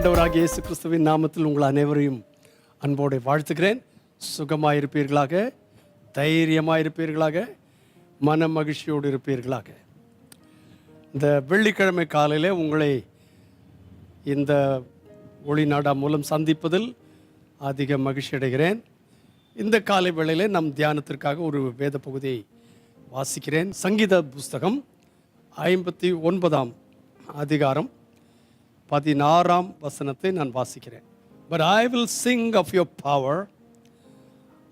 கர்த்தராக இயேசு கிறிஸ்துவின் நாமத்தில் உங்கள் அனைவரையும் அன்போடு வாழ்த்துக்கிறேன் சுகமாக இருப்பீர்களாக தைரியமாக இருப்பீர்களாக. மன மகிழ்ச்சியோடு இருப்பீர்களாக இந்த வெள்ளிக்கிழமை காலையில் உங்களை இந்த ஒளிநாடா மூலம் சந்திப்பதில் அதிக மகிழ்ச்சி அடைகிறேன். இந்த காலை வேளையில் நம் தியானத்திற்காக ஒரு வேத பகுதியை வாசிக்கிறேன். சங்கீத புஸ்தகம் ஐம்பத்தி ஒன்பதாம் அதிகாரம். பதினாறாம் வசனத்தை நான் வாசிக்கிறேன். But I will sing of your power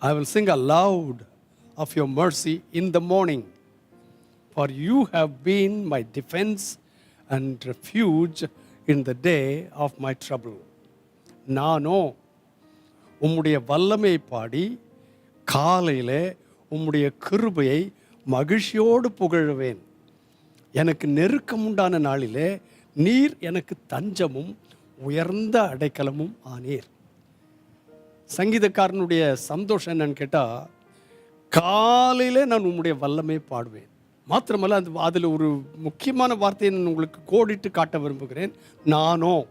I will sing aloud of your mercy in the morning for you have been my defence and refuge in the day of my trouble நானோ உம்முடைய வல்லமையை பாடி காலையில் உம்முடைய கிருபையை மகிழ்ச்சியோடு புகழுவேன். எனக்கு நெருக்கம் உண்டான நாளிலே நீர் எனக்கு தஞ்சமும் உயர்ந்த அடைக்கலமும் ஆனீர். சங்கீதக்காரனுடைய சந்தோஷம் என்னன்னு கேட்டால் காலையில் நான் உம்முடைய வல்லமே பாடுவேன். மாத்திரமல்ல அந்த அதில் ஒரு முக்கியமான வார்த்தையை நான் உங்களுக்கு கோடிட்டு காட்ட விரும்புகிறேன். நானோ.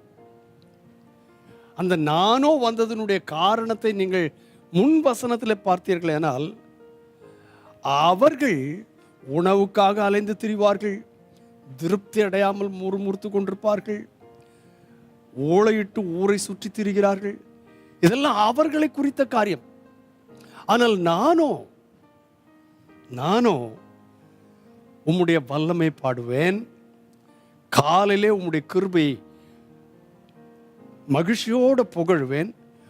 அந்த நானோ வந்ததனுடைய காரணத்தை நீங்கள் முன் வசனத்தில் பார்த்தீர்களேனால் அவர்கள் உணவுக்காக அலைந்து திரிவார்கள். திருப்தி அடையாமல் முறுமுறுத்து கொண்டிருப்பார்கள். ஓலையிட்டு ஊரை சுற்றி திரிகிறார்கள். இதெல்லாம் அவர்களை குறித்த காரியம். ஆனால் நானோ நானோ உம்முடைய வல்லமை பாடுவேன். காலையிலே உம்முடைய கிருபை மகிழ்ச்சியோடு புகழ்வேன்.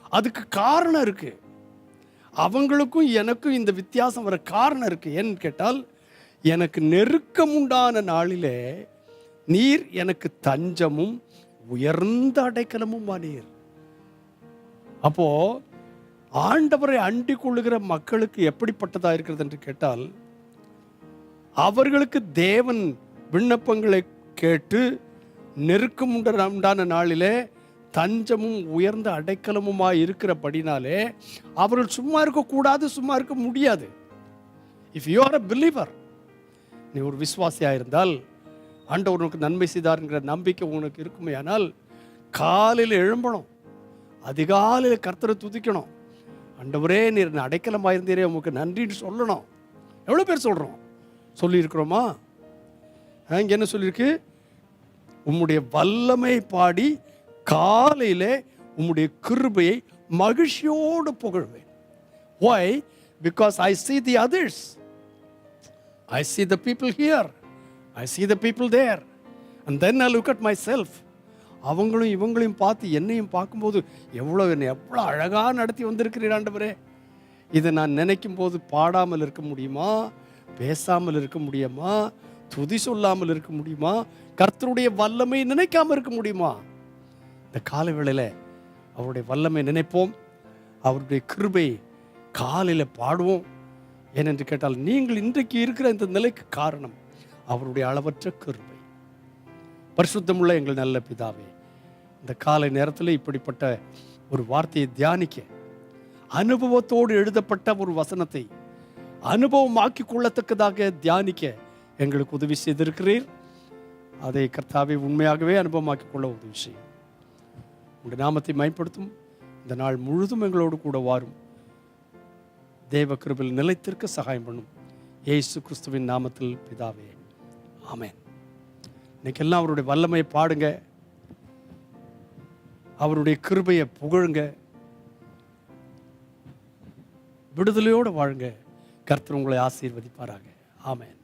அதுக்கு காரணம் இருக்கு. அவங்களுக்கும் எனக்கும் இந்த வித்தியாசம் வர காரணம் இருக்கு. ஏன்னு கேட்டால் எனக்கு நெருக்கம் உண்டான நாளிலே நீர் எனக்கு தஞ்சமும் உயர்ந்த அடைக்கலமும் நீர் அப்போ ஆண்டவரை அண்டி கொள்ளுகிற மக்களுக்கு எப்படிப்பட்டதா இருக்கிறது என்று கேட்டால் அவர்களுக்கு தேவன் விண்ணப்பங்களை கேட்டு நெருக்கம் உண்ட- உண்டான நாளிலே தஞ்சமும் உயர்ந்த அடைக்கலமுமாய் இருக்கிறபடினாலே அவர்கள் சும்மா இருக்கக்கூடாது சும்மா இருக்க முடியாது. If you are a believer நீ ஒரு விசுவாசியாக இருந்தால் ஆண்டவர் உனக்கு நன்மை செய்தார்ங்கிற நம்பிக்கை உனக்கு இருக்குமே. ஆனால் காலையில் எழும்பணும். அதிகாலையில் கர்த்தரை துதிக்கணும். ஆண்டவரே நீர் அடைக்கலமாக இருந்தீரே உமக்கு நன்றின்னு சொல்லணும். எவ்வளோ பேர் சொல்கிறோம் சொல்லியிருக்கிறோமா? இங்கே என்ன சொல்லியிருக்கு? உம்முடைய வல்லமை பாடி காலையில் உம்முடைய கிருபையை மகிழ்ச்சியோடு புகழ்வேன். Why because I see the others I see the people here. I see the people there. And then I look at myself. அவங்களும் இவங்களையும் பார்த்து என்னையும் பார்க்கும்போது எவ்வளோ என்னை எவ்வளோ அழகாக நடத்தி வந்திருக்கிறீர் ஆண்டவரே. இதை நான் நினைக்கும் போது பாடாமல் இருக்க முடியுமா? பேசாமல் இருக்க முடியுமா? துதி சொல்லாமல் இருக்க முடியுமா? கர்த்தருடைய வல்லமை நினைக்காமல் இருக்க முடியுமா? இந்த காலை வேளையில் அவருடைய வல்லமை நினைப்போம். அவருடைய கிருபை காலையில் பாடுவோம். ஏனென்று கேட்டால் நீங்கள் இன்றைக்கு இருக்கிற இந்த நிலைக்கு காரணம் அவருடைய அளவற்ற கருமை பரிசுத்தமுள்ள எங்கள் நல்ல பிதாவே இந்த காலை நேரத்தில் இப்படிப்பட்ட ஒரு வார்த்தையை தியானிக்க அனுபவத்தோடு எழுதப்பட்ட ஒரு வசனத்தை அனுபவமாக்கி கொள்ளத்தக்கதாக தியானிக்க எங்களுக்கு உதவி செய்திருக்கிறீர். அதை கர்த்தாவை உண்மையாகவே அனுபவமாக்கி கொள்ள உதவி செய்யும். உங்களுடைய நாமத்தை பயன்படுத்தும் இந்த நாள் முழுதும் எங்களோடு கூட வாரும். தேவ கிருபில் நிலைத்திருக்க சகாயம் பண்ணும். ஏசு கிறிஸ்துவின் நாமத்தில் பிதாவே ஆமேன். இன்னைக்கு எல்லாம் அவருடைய வல்லமையை பாடுங்க. அவருடைய கிருபையை புகழுங்க. விடுதலையோடு வாழுங்க. கர்த்தர் உங்களை ஆசீர்வதிப்பாராக. ஆமேன்.